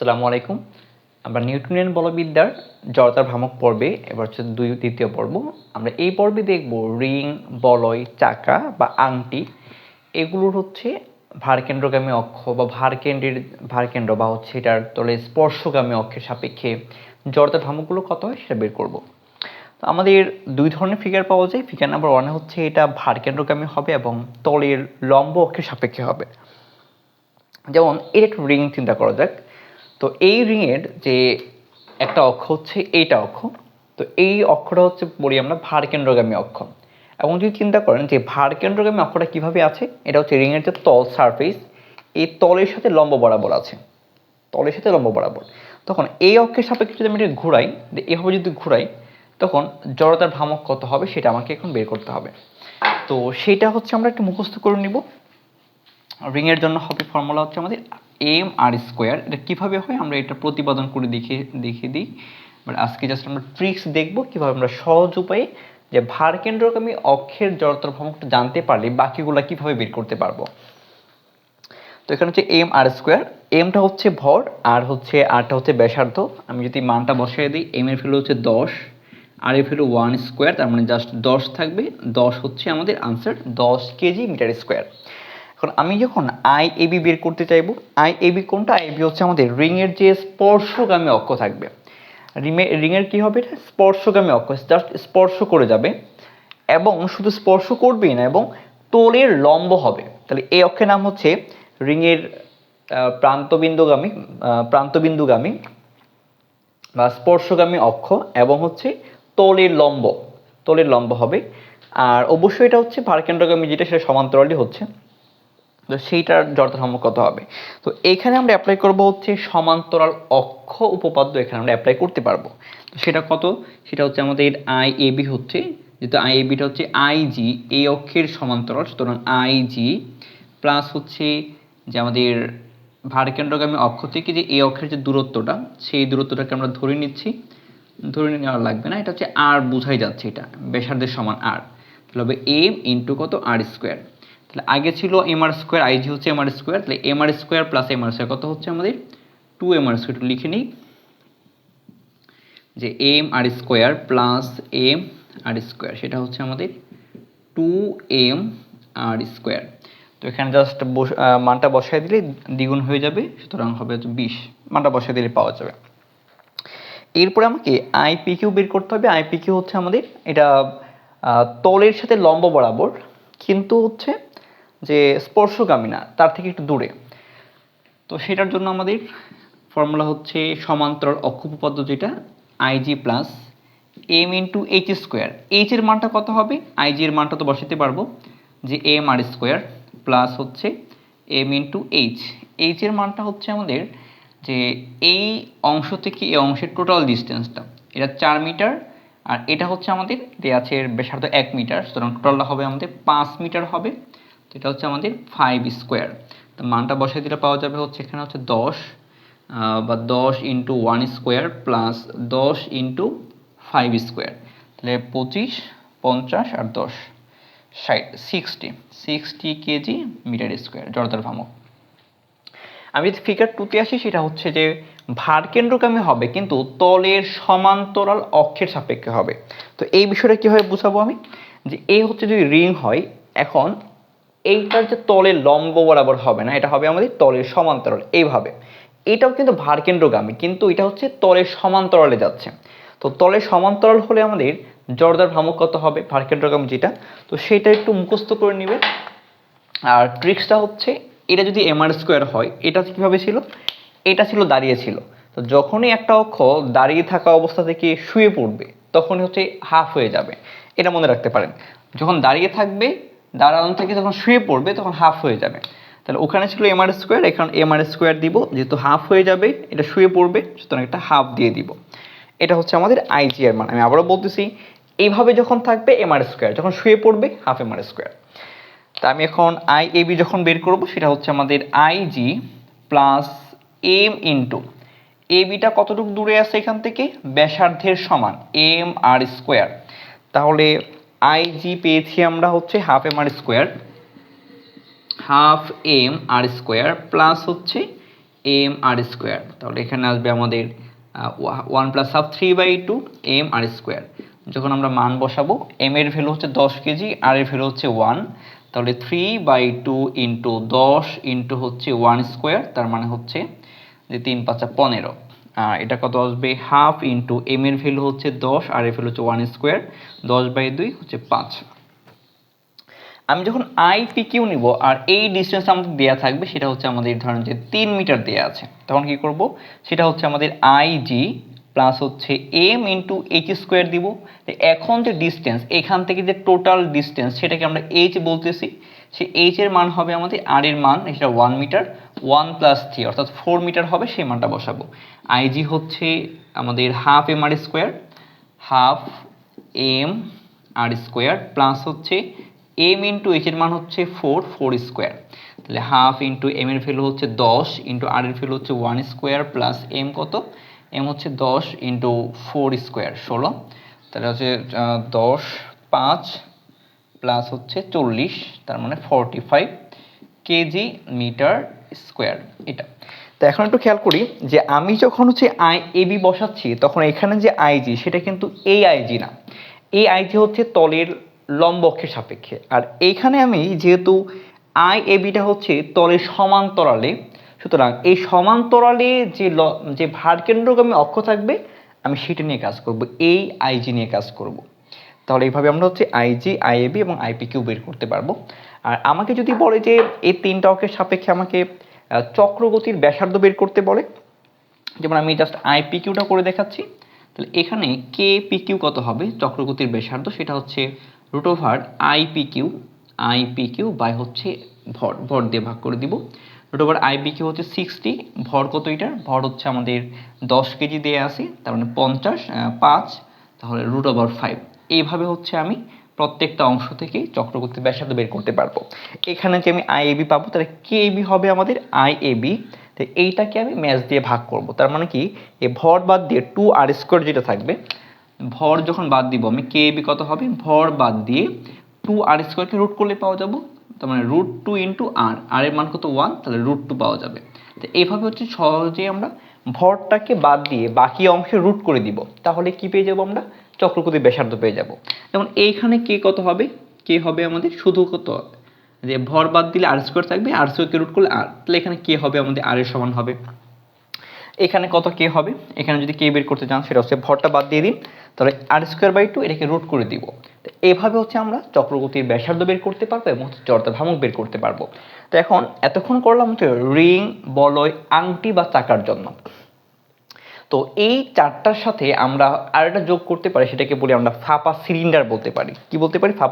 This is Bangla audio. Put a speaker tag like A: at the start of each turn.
A: আসসালামু আলাইকুম। আমরা নিউটনিয়ান বলবিদ্যার জড়তার ভ্রামক পর্বে, এবার হচ্ছে দুই, তৃতীয় পর্ব। আমরা এই পর্বে দেখব রিং, বলয়, চাকা বা আংটি। এগুলোর হচ্ছে ভারকেন্দ্রগামী অক্ষ বা ভারকেন্দ্রের ভারকেন্দ্র বা হচ্ছে এটার তলে স্পর্শগামী অক্ষের সাপেক্ষে জড়তার ভ্রামকগুলো কত হয় সেটা বের করব। তো আমাদের দুই ধরনের ফিগার পাওয়া যায়। ফিগার নাম্বার ওয়ানে হচ্ছে এটা ভারকেন্দ্রগামী হবে এবং তলের লম্ব অক্ষের সাপেক্ষে হবে। যেমন, এর একটু রিং চিন্তা করা যাক। তো এই রিংয়ের যে একটা অক্ষ হচ্ছে এইটা অক্ষ, তো এই অক্ষটা হচ্ছে বলি আমরা ভারকেন্দ্রগামী অক্ষ। এবং যদি চিন্তা করেন যে ভারকেন্দ্রগামী অক্ষটা কীভাবে আছে, এটা হচ্ছে রিংয়ের যে তল সারফেস এই তলের সাথে লম্ব বরাবর আছে। তলের সাথে লম্ব বরাবর। তখন এই অক্ষের সাপেক্ষে যদি আমি এটা ঘুরাই এভাবে যদি ঘুরাই, তখন জড়তার ভ্রামক কত হবে সেটা আমাকে এখন বের করতে হবে। তো সেটা হচ্ছে আমরা একটু মুখস্থ করে নিব। রিংয়ের জন্য হবে ফর্মুলা হচ্ছে আমাদের এম আর স্কোয়ার এটা কীভাবে হয়? আমরা এটা প্রতিপাদন করে দেখিয়ে দেখিয়ে দিই। বাট আজকে জাস্ট আমরা ট্রিক্স দেখব কীভাবে আমরা সহজ উপায়ে যে ভারকেন্দ্রগামী অক্ষের জড়তার ভ্রামকটা জানতে পারলে বাকিগুলো কীভাবে বের করতে পারব। তো এখানে হচ্ছে এম আর স্কোয়ার এমটা হচ্ছে ভর আর হচ্ছে আরটা হচ্ছে ব্যাসার্ধ। আমি যদি মানটা বসিয়ে দিই এম এর ভ্যালু হচ্ছে দশ আর এর ভ্যালু ওয়ান স্কোয়ার তার মানে জাস্ট দশ থাকবে। দশ হচ্ছে আমাদের আনসার দশ কেজি মিটার স্কোয়ার এখন আমি যখন আই এবি বের করতে চাইব আই এবি কোনটা আই এবি হচ্ছে আমাদের রিংয়ের যে স্পর্শগামী অক্ষ থাকবে। রিমে, রিংয়ের কী হবে এটা? স্পর্শগামী অক্ষ জাস্ট স্পর্শ করে যাবে এবং শুধু স্পর্শ করবেই না, এবং তোলের লম্ব হবে। তাহলে এই অক্ষের নাম হচ্ছে রিংয়ের প্রান্তবিন্দুগামী প্রান্তবিন্দুগামী বা স্পর্শগামী অক্ষ এবং হচ্ছে তোলের লম্ব। তোলের লম্ব হবে। আর অবশ্যই এটা হচ্ছে ভারকেন্দ্রগামী যেটা, সেটা সমান্তরালই হচ্ছে। তো সেইটার জড়তা সম্পর্ক কত হবে। তো এখানে আমরা অ্যাপ্লাই করব হচ্ছে সমান্তরাল অক্ষ উপপাদ্য এখানে আমরা অ্যাপ্লাই করতে পারব। তো সেটা কত? সেটা হচ্ছে আমাদের আই এ বি হচ্ছে, যেহেতু আই এ বিটা হচ্ছে আই জি এই অক্ষের সমান্তরাল, সুতরাং আই জি প্লাস হচ্ছে যে আমাদের ভারকেন্দ্রগামী অক্ষ থেকে যে এই অক্ষের যে দূরত্বটা, সেই দূরত্বটাকে আমরা ধরে নিচ্ছি। ধরে নেওয়া লাগবে না, এটা হচ্ছে আর বোঝাই যাচ্ছে এটা, ব্যাসার্ধের সমান আর তাহলে হবে এম ইন্টু কত? আর স্কোয়ার তাহলে আগে ছিল M R square I G হচ্ছে এম আর স্কোয়ার তাহলে M R square plus M R square কত হচ্ছে আমাদের? টু এম আর স্কোয়ার লিখে নিই। যে M R square plus M R square সেটা হচ্ছে আমাদের টু এম আর স্কোয়ার তো এখানে জাস্ট মানটা বসায় দিলে দ্বিগুণ হয়ে যাবে, সুতরাং হবে হচ্ছে বিশ। মানটা বসায় দিলে পাওয়া যাবে। এরপরে আমাকে আইপি কিউ বের করতে হবে। আইপি কিউ হচ্ছে আমাদের, এটা তলের সাথে লম্ব বরাবর, কিন্তু হচ্ছে যে স্পর্শগামী না, তার থেকে একটু দূরে। তো সেটার জন্য আমাদের ফর্মুলা হচ্ছে সমান্তরাল অক্ষ উপপাদ্য যেটা I G plus M into H square H এর মানটা কত হবে? আইজি এর মানটা তো বসাতে পারব যে এম আর স্কোয়ার প্লাস হচ্ছে এম ইন্টু এইচ এইচ এর মানটা হচ্ছে আমাদের যে এই অংশ থেকে এই অংশের টোটাল ডিস্টেন্সটা এটা চার মিটার, আর এটা হচ্ছে আমাদের, দেয়া আছে ব্যাসার্ধ এক মিটার, সুতরাং টোটালটা হবে আমাদের পাঁচ মিটার হবে। এটা হচ্ছে আমাদের ফাইভ স্কোয়ার তো মানটা বসাই দিলে পাওয়া যাবে হচ্ছে এখানে হচ্ছে দশ বা দশ ইন্টু ওয়ান স্কোয়ার প্লাস দশ ইন্টু ফাইভ স্কোয়ার তাহলে পঁচিশ, পঞ্চাশ আর দশ, ষাট sixty sixty KG metre square জড়তার ভ্রামক। আমি যদি ফিগার টুতে আসি, সেটা হচ্ছে যে ভারকেন্দ্রগামী হবে, কিন্তু তলের সমান্তরাল অক্ষের সাপেক্ষে হবে। তো এই বিষয়টা কীভাবে বুঝাবো আমি? যে এই হচ্ছে যদি রিং হয়, এখন এইটার যে তলের লম্ব বরাবর হবে না, এটা হবে আমাদের তলের সমান্তরাল, এইভাবে। এটাও কিন্তু ভারকেন্দ্রগামী, কিন্তু এটা হচ্ছে তলের সমান্তরালে যাচ্ছে। তো তলের সমান্তরাল হলে আমাদের জর্দার ভ্রামক কত হবে, ভারকেন্দ্রগামী যেটা? তো সেটা একটু মুখস্থ করে নেবে আর ট্রিক্সটা হচ্ছে, এটা যদি এমআর স্কোয়ার হয়, এটা কীভাবে ছিল? এটা ছিল দাঁড়িয়ে ছিল। তো যখনই একটা অক্ষ দাঁড়িয়ে থাকা অবস্থা থেকে শুয়ে পড়বে, তখনই হচ্ছে হাফ হয়ে যাবে। এটা মনে রাখতে পারেন। যখন দাঁড়িয়ে থাকবে দাঁড়ানো থেকে যখন শুয়ে পড়বে, তখন হাফ হয়ে যাবে। তাহলে ওখানে ছিল এমআর স্কোয়ার এখন এমআর স্কোয়ার দিব। যেহেতু হাফ হয়ে যাবে, এটা শুয়ে পড়বে, সুতরাং একটা হাফ দিয়ে দিব। এটা হচ্ছে আমাদের আইজি এর মান। আমি আবারও বলতেছি, এইভাবে যখন থাকবে এমআর স্কোয়ার যখন শুয়ে পড়বে হাফ এমআর স্কোয়ার তা আমি এখন আই এ বি যখন বের করব, সেটা হচ্ছে আমাদের I G plus M into A beta কতটুকু দূরে আছে এখান থেকে? ব্যাসার্ধের সমান এম আর স্কোয়ার তাহলে আই জি পেয়েছি আমরা হচ্ছে half M R square half M R square plus হচ্ছে এম আর স্কোয়ার তাহলে এখানে আসবে আমাদের one plus half three by two M R square যখন আমরা মান বসাবো এম এর ভ্যালু হচ্ছে দশ কেজি আর এর ভ্যালু হচ্ছে ওয়ান তাহলে থ্রি বাই টু ইন্টু দশ ইন্টু হচ্ছে ওয়ান স্কোয়ার তার মানে হচ্ছে যে তিন পাঁচা পনেরো। এটা কত আসবে? হাফ ইন্টু এম এর ভ্যালু হচ্ছে দশ, আর এর ভ্যালু হচ্ছে ওয়ান স্কোয়ার। দশ বাই দুই হচ্ছে পাঁচ। আমি যখন আই পি কিউ নিব আর এই ডিস্টেন্স আমাদের দেওয়া থাকবে, সেটা হচ্ছে আমাদের ধরেন যে তিন মিটার দেওয়া আছে। তখন কি করব? সেটা হচ্ছে আমাদের আই জি প্লাস হচ্ছে এম ইন্টু এইচ স্কোয়ার দিব। এখন যে ডিস্টেন্স এখান থেকে যে টোটাল ডিস্টেন্স সেটাকে আমরা এইচ বলতেছি। সে এইচ এর মান হবে আমাদের আর এর মান সেটা one metre one plus three, অর্থাৎ ফোর মিটার হবে সেই মানটা বসাবো। আইজি হচ্ছে আমাদের half M R square, half M R square, plus হচ্ছে এম ইন্টু এইচ এর মান হচ্ছে ফোর ফোর স্কোয়ার। তাহলে হাফ ইন্টু এম এর ভ্যালু হচ্ছে দশ, ইন্টু আর এর ভ্যালু হচ্ছে ওয়ান স্কোয়ার, প্লাস এম কত? এম হচ্ছে দশ ইন্টু ফোর স্কোয়ার, ষোলো। তাহলে হচ্ছে দশ, পাঁচ, প্লাস হচ্ছে চল্লিশ, তার মানে forty five KG metre square এটা। তো এখন একটু খেয়াল করি যে আমি যখন হচ্ছে আই এবি বসাচ্ছি, তখন এখানে যে আইজি সেটা কিন্তু এই আইজি না। এই আইজি হচ্ছে তলের লম্ব অক্ষের সাপেক্ষে। আর এইখানে আমি যেহেতু আই এ এবিটা হচ্ছে তলের সমান্তরালে, সুতরাং এই সমান্তরালে যে ল- যে ভারকেন্দ্রগামী অক্ষ থাকবে, আমি সেটা নিয়ে কাজ করব এই আইজি নিয়ে কাজ করব। তাহলে এইভাবে আমরা হচ্ছে I G I A B এবং আইপি কিউ বের করতে পারব। আর আমাকে যদি বলে যে এই তিনটা অঙ্কের সাপেক্ষে আমাকে চক্রগতির ব্যাসার্ধ বের করতে বলে, যেমন আমি জাস্ট আইপি কিউটা করে দেখাচ্ছি, তাহলে এখানে কে পি কিউ কত হবে? চক্রগতির ব্যাসার্ধ, সেটা হচ্ছে root over I P Q I P Q by হচ্ছে ভর ভর দিয়ে ভাগ করে দিব। Root over I P Q হচ্ছে সিক্সটি ভর কত এটার? ভর হচ্ছে আমাদের দশ কেজি দিয়ে আছে, তার মানে পঞ্চাশ পাঁচ, তাহলে রুট ওভার ফাইভ এইভাবে হচ্ছে আমি প্রত্যেকটা অংশ থেকে চক্রবর্তী ব্যাসার্ধ বের করতে পারব। এখানে যে আমি আই এবি পাবো, তাহলে কে এবি হবে আমাদের আই এবি তো এইটাকে আমি ম্যাচ দিয়ে ভাগ করব। তার মানে কি? এই ভর বাদ দিয়ে টু আর স্কোয়ার যেটা থাকবে, ভর যখন বাদ দিব, আমি কে এবি কত হবে? ভর বাদ দিয়ে টু আর স্কোয়ারকে রুট করলে পাওয়া যাব। তার মানে root two into R R এর মান কত? ওয়ান তাহলে রুট টু পাওয়া যাবে। তো এইভাবে হচ্ছে সহজেই আমরা ভরটাকে বাদ দিয়ে বাকি অংশে রুট করে দিব। তাহলে কি পেয়ে যাব আমরা? চক্রকৃতি ব্যাসার্ধ পেয়ে যাব। যেমন এইখানে কে কত হবে? কে হবে আমাদের? শুধু কত? যে ভর বাদ দিলে আর স্কোয়ার থাকবে আর স্কোয়ারকে রুট করলে আর তাহলে এখানে কে হবে? আমাদের আর এর সমান হবে। এখানে কত কে হবে? এখানে যদি কে বের করতে চান সেটা হচ্ছে ভরটা বাদ দিয়ে দিন। তাহলে আর স্কোয়ার বাই টু এটাকে রুট করে দিব। তো এভাবে হচ্ছে আমরা চক্রগতির ব্যাসার্ধ বের করতে পারব এবং হচ্ছে জড়তা ভ্রামক বের করতে পারব। তো এখন এতক্ষণ করলাম হচ্ছে রিং বলয় আংটি বা চাকার জন্য। তো এই চারটার সাথে আমরা আর একটা যোগ করতে পারি, সেটাকে বলি আমরা ফাঁপা সিলিন্ডার বলতে পারি। কি বলতে পারি? ফাঁপা